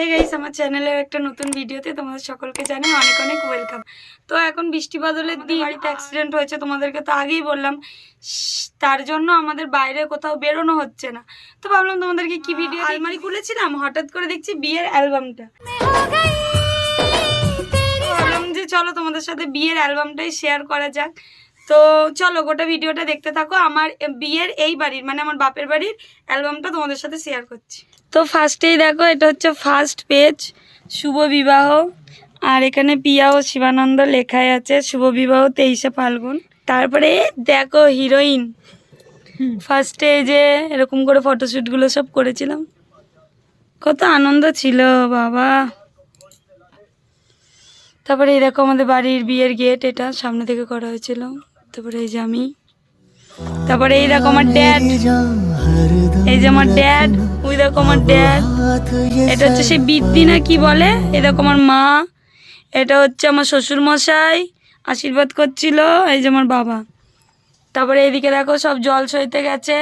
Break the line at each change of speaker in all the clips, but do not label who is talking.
Hey guys আমার চ্যানেলের একটা নতুন ভিডিওতে তোমাদের সকলকে জানাই অনেক অনেক ওয়েলকাম তো এখন বৃষ্টি বাদলের দিন বাড়িতে অ্যাক্সিডেন্ট হয়েছে তোমাদেরকে তো আগেই বললাম। তার জন্য আমাদের বাইরে কোথাও বেরোনো হচ্ছে না। তো ভাবলাম তোমাদেরকে কি ভিডিও আলমারি খুলেছিলাম হঠাৎ করে দেখছি বিয়ের অ্যালবামটা ভাবলাম যে চলো তোমাদের সাথে বিয়ের অ্যালবামটাই শেয়ার করা যাক। তো চলো গোটা ভিডিওটা দেখতে থাকো। আমার বিয়ের এই বাড়ির মানে আমার বাপের বাড়ির অ্যালবামটা তোমাদের সাথে শেয়ার করছি। তো ফার্স্টেই দেখো এটা হচ্ছে ফার্স্ট পেজ শুভ বিবাহ। আর এখানে পিয়া ও শিবানন্দ লেখাই আছে শুভ বিবাহ তেইশে ফাল্গুন। তারপরে দেখো হিরোইন। ফার্স্টে যে এরকম করে ফটোশ্যুটগুলো সব করেছিলাম। কত আনন্দ ছিল বাবা। তারপরে এই দেখো আমাদের বাড়ির বিয়ের গেট এটা সামনে থেকে করা হয়েছিল। তারপরে এই যে আমি। তারপরে এই দেখো আমার ড্যাড এই যে আমার ড্যাড ওই দেখো আমার ড্যাড এটা হচ্ছে সেই বৃদ্ধি না কি বলে? এই দেখো আমার মা। এটা হচ্ছে আমার শ্বশুর মশাই আশীর্বাদ করছিল এই যে আমার বাবা। তারপরে এদিকে দেখো সব জল সইতে গেছে।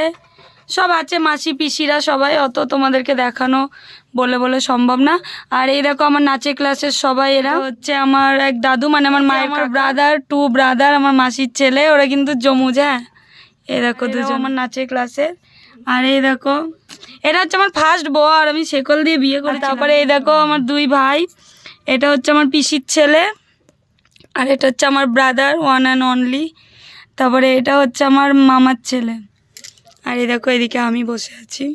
সব আছে মাসি পিসিরা সবাই অত তোমাদেরকে দেখানো বলে বলে সম্ভব না। আর এই দেখো আমার নাচের ক্লাসের সবাই এরা। হচ্ছে আমার এক দাদু মানে আমার মায়ের ব্রাদার টু ব্রাদার আমার মাসির ছেলে ওরা কিন্তু জমুজ। হ্যাঁ এই দেখো দুজন। আমার নাচের ক্লাসের। আর এই দেখো এটা হচ্ছে আমার ফার্স্ট বর আমি শেকল দিয়ে বিয়ে করি তারপরে এই দেখো আমার দুই ভাই এটা হচ্ছে আমার পিসির ছেলে আর এটা হচ্ছে আমার ব্রাদার ওয়ান অ্যান্ড অনলি তারপরে এটা হচ্ছে আমার মামার ছেলে। আর এই দেখো এদিকে আমি বসে আছি।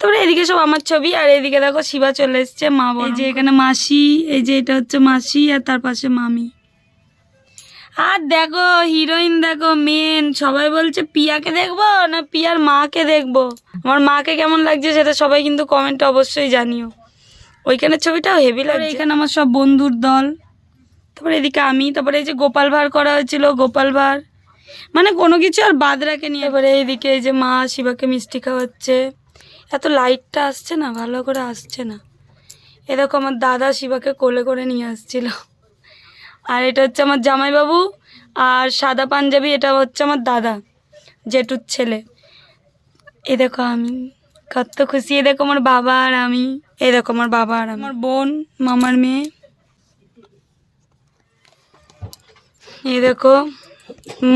তারপরে এদিকে সব আমার ছবি আর এদিকে দেখো শিবা চলে এসছে মা এই যে এখানে মাসি এই যে এটা হচ্ছে মাসি আর তার পাশে মামি। আর দেখো হিরোইন দেখো মেন সবাই বলছে পিয়াকে দেখব না পিয়ার মাকে দেখব? আমার মাকে কেমন লাগছে সেটা সবাই কিন্তু কমেন্টে অবশ্যই জানিও। ওইখানে ছবিটাও হেভি লাগে এখানে আমার সব বন্ধুর দল। তারপরে এদিকে আমি তারপরে এই যে গোপাল ভাঁড় করা হয়েছিল গোপাল ভাঁড়। মানে কোনো কিছু আর বাদ রাখে নিয়ে এবারে এইদিকে এই যে মা শিবাকে মিষ্টি খাওয়াচ্ছে। এত লাইটটা আসছে না ভালো করে আসছে না। এরকম আমার দাদা শিবাকে কোলে করে নিয়ে আসছিল। আর এটা হচ্ছে আমার জামাইবাবু আর সাদা পাঞ্জাবি এটা হচ্ছে আমার দাদা জেঠুর ছেলে। এ দেখো আমি কত খুশি। এ দেখো আমার বাবা আর আমি এ দেখো আমার বাবা আর আমার বোন মামার মেয়ে। এ দেখো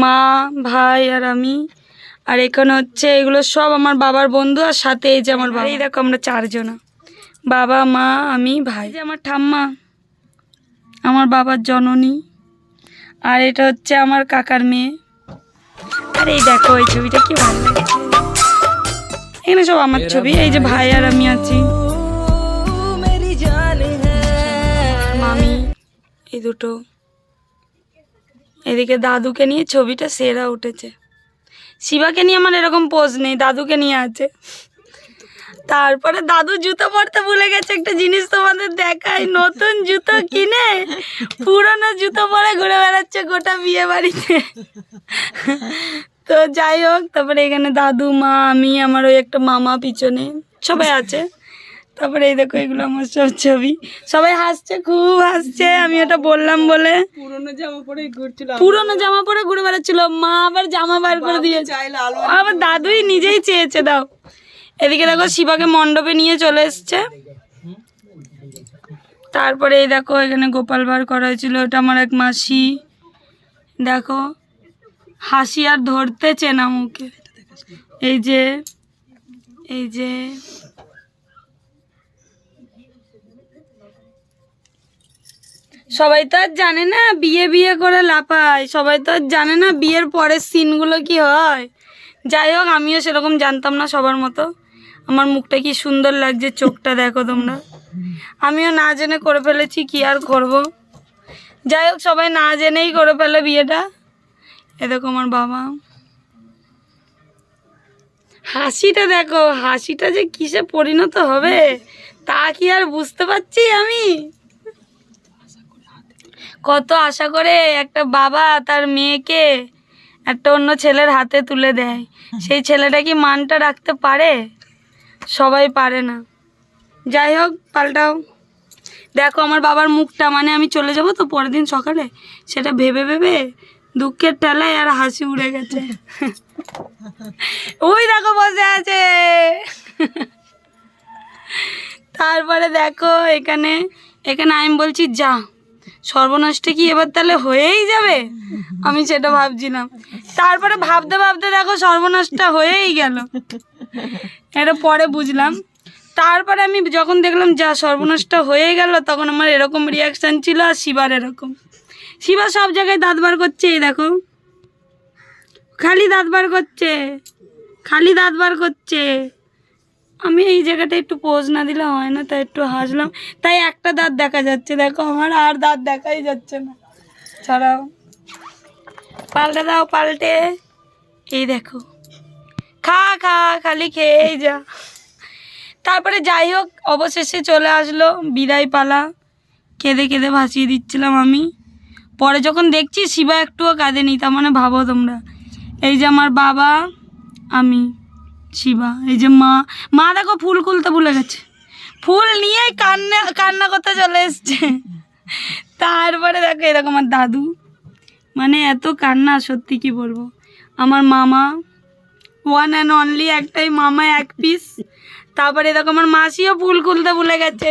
মা ভাই আর আমি। আর এখানে হচ্ছে এগুলো সব আমার বাবার বন্ধু আর সাথে এই যে আমার বাবা। এই দেখো আমরা চারজনা। বাবা মা আমি ভাই। যে আমার ঠাম্মা। আমার বাবার জননী। আর এটা হচ্ছে আমার কাকার মেয়ে। আর এই দেখো, এই ছবিটা কি ভালো এখানে সব আমার ছবি, এই যে ভাই আর আমি আছি। মামি, এই দুটো। এদিকে দাদুকে নিয়ে ছবিটা সেরা উঠেছে। শিবাকে নিয়ে আমার এরকম পোজ নেই, দাদুকে নিয়ে আছে। তারপরে দাদু জুতো পরতে ভুলে গেছে একটা জিনিস তোমাদের দেখাই। নতুন জুতো কিনে পুরনো জুতো পরে ঘুরে বেড়াচ্ছে গোটা বিয়ে বাড়িতে তো যাই হোক তারপরে এখানে দাদু মা আমি আমার ওই একটা মামা পিছনে সবাই আছে। তারপরে এই দেখো এগুলো আমার সব ছবি। সবাই হাসছে খুব হাসছে আমি ওটা বললাম বলে।
পুরোনো জামা পরে ঘুরছিল
পুরোনো জামা পরে ঘুরে বেড়াচ্ছিল মা আবার জামা বার করে দিয়েছে।
চাইলে
আবার দাদুই নিজেই চেয়েছে দাও। এদিকে দেখো শিবাকে মণ্ডপে নিয়ে চলে এসছে। তারপরে এই দেখো এখানে গোপাল ভাঁড় করা হয়েছিল ওটা আমার এক মাসি। দেখো, হাসি আর ধরতে না মুখে। এই যে এই যে। সবাই তো আর জানে না, বিয়ে বিয়ে করে লাফায়। সবাই তো আর জানে না বিয়ের পরের সিনগুলো কি হয়। যাই হোক, আমিও সেরকম জানতাম না সবার মতো। আমার মুখটা কি সুন্দর লাগছে, চোখটা দেখো তোমরা। আমিও না জেনে করে ফেলেছি কি আর করব। যাই হোক, সবাই না জেনেই করে ফেলে বিয়েটা। এ দেখো আমার বাবা। হাসিটা দেখো, হাসিটা যে কিসে পরিণত হবে, তা কি আর বুঝতে পারছি আমি? কত আশা করে একটা বাবা তার মেয়েকে একটা অন্য ছেলের হাতে তুলে দেয়। সেই ছেলেটা কি মানটা রাখতে পারে? সবাই পারে না। যাই হোক, পাল্টাও। দেখো আমার বাবার মুখটা মানে আমি চলে যাব তো পরের দিন সকালে? সেটা ভেবে ভেবে দুঃখের ঠেলায় আর হাসি উড়ে গেছে। ওই দেখো বসে আছে। তারপরে দেখো এখানে এখানে আমি বলছি, যা, সর্বনাশটা কি এবার তাহলে হয়েই যাবে? আমি সেটা ভাবছিলাম। তারপরে ভাবতে ভাবতে দেখো সর্বনাশটা হয়েই গেল। এটা পরে বুঝলাম। তারপরে আমি যখন দেখলাম যা সর্বনাশটা হয়ে গেল, তখন আমার এরকম রিয়াকশান ছিল আর শিবার এরকম। শিবা সব জায়গায় দাঁত বার করছে, এই দেখো। খালি দাঁত বার করছে, খালি দাঁত বার করছে। আমি এই জায়গাটা একটু পোজ না দিলে হয় না, তাই একটু হাসলাম। তাই একটা দাঁত দেখা যাচ্ছে, দেখো আমার আর দাঁত দেখাই যাচ্ছে না। ছাড়াও। পাল্টে দাও, পাল্টে। এই দেখো। খা খা, খালি খেয়েই যা। তারপরে যাই হোক, অবশেষে চলে আসলো বিদায় পালা। কেঁদে কেঁদে ভাসিয়ে দিচ্ছিলাম আমি। পরে যখন দেখছি শিবা একটুও কাঁদেনি, তার মানে ভাবো তোমরা। এই যে আমার বাবা, আমি, শিবা। এই যে মা মা দেখো ফুল খুলতে ভুলে গেছে। ফুল নিয়ে কান্না কান্না করতে চলে এসছে। তারপরে দেখো এরকম আমার দাদু। মানে এত কান্না, সত্যি কি বলব? আমার মামা ওয়ান অ্যান্ড অনলি একটাই মামা এক পিস তারপরে দেখো আমার মাসিও ফুল খুলতে ভুলে গেছে।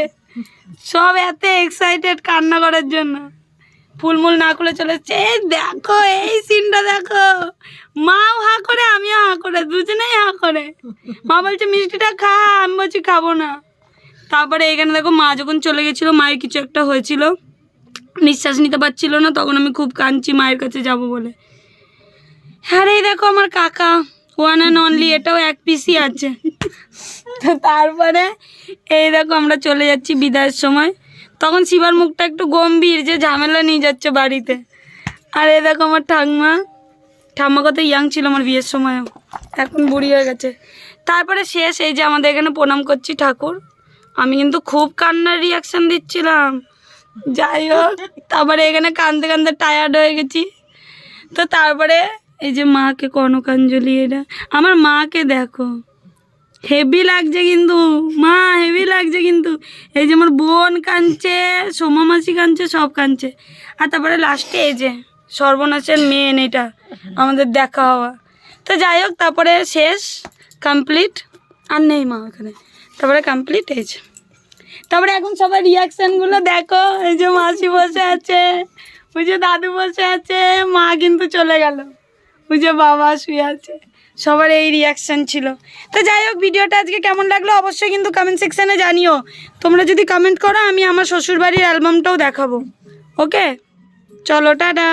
সব এত এক্সাইটেড কান্না করার জন্য। ফুলমুল না খুলে চলে এসছে। এই দেখো এই সিনটা দেখো। মাও হা করে আমিও হা করে দুজনেই হা করে। মা বলছে মিষ্টিটা খা আমি বলছি খাব না। তারপরে এখানে দেখো মা যখন চলে গেছিল মায়ের কিছু একটা হয়েছিল। নিঃশ্বাস নিতে পারছিল না তখন আমি খুব কাঁদছি মায়ের কাছে যাব বলে। হ্যাঁ রে, দেখো আমার কাকা। ওয়ান অ্যান্ড অনলি এটাও এক পিসই আছে। তো তারপরে এই দেখো আমরা চলে যাচ্ছি বিদায়ের সময়। তখন শিবার মুখটা একটু গম্ভীর যে ঝামেলা নিয়ে যাচ্ছে বাড়িতে। আর এই দেখো আমার ঠাম্মা। ঠাম্মা কত ইয়াং ছিল আমার বিয়ের সময়ও। এখন বুড়ি হয়ে গেছে। তারপরে শেষ, এই যে আমাদের এখানে প্রণাম করছি ঠাকুর। আমি কিন্তু খুব কান্নার রিয়াকশান দিচ্ছিলাম। যাই হোক, তারপরে এখানে কান্দতে কান্দতে টায়ার্ড হয়ে গেছি। তো তারপরে এই যে মাকে কনকাঞ্জলি এটা আমার মাকে দেখো। হেভি লাগছে কিন্তু। মা হেভি লাগছে কিন্তু। এই যে আমার বোন কাঁদছে, সোমা মাসি কাঁদছে, সব কাঁদছে। আর তারপরে লাস্টে এই যে সর্বনাশের মেন এটা আমাদের দেখা হওয়া। তো যাই হোক, তারপরে শেষ কমপ্লিট আর নেই মা ওখানে। তারপরে কমপ্লিট এই যে। তারপরে এখন সবার রিয়াকশানগুলো দেখো। এই যে মাসি বসে আছে, ওই যে দাদু বসে আছে, মা কিন্তু চলে গেল। ওই যে বাবা শুয়ে আছে। সবার এই রিয়াকশান ছিল। তো যাই হোক, ভিডিওটা আজকে কেমন লাগল অবশ্যই কিন্তু কমেন্ট সেকশানে জানিও। তোমরা যদি কমেন্ট করো, আমি আমার শ্বশুরবাড়ির অ্যালবামটাও দেখাবো। ওকে চলো, টাটা।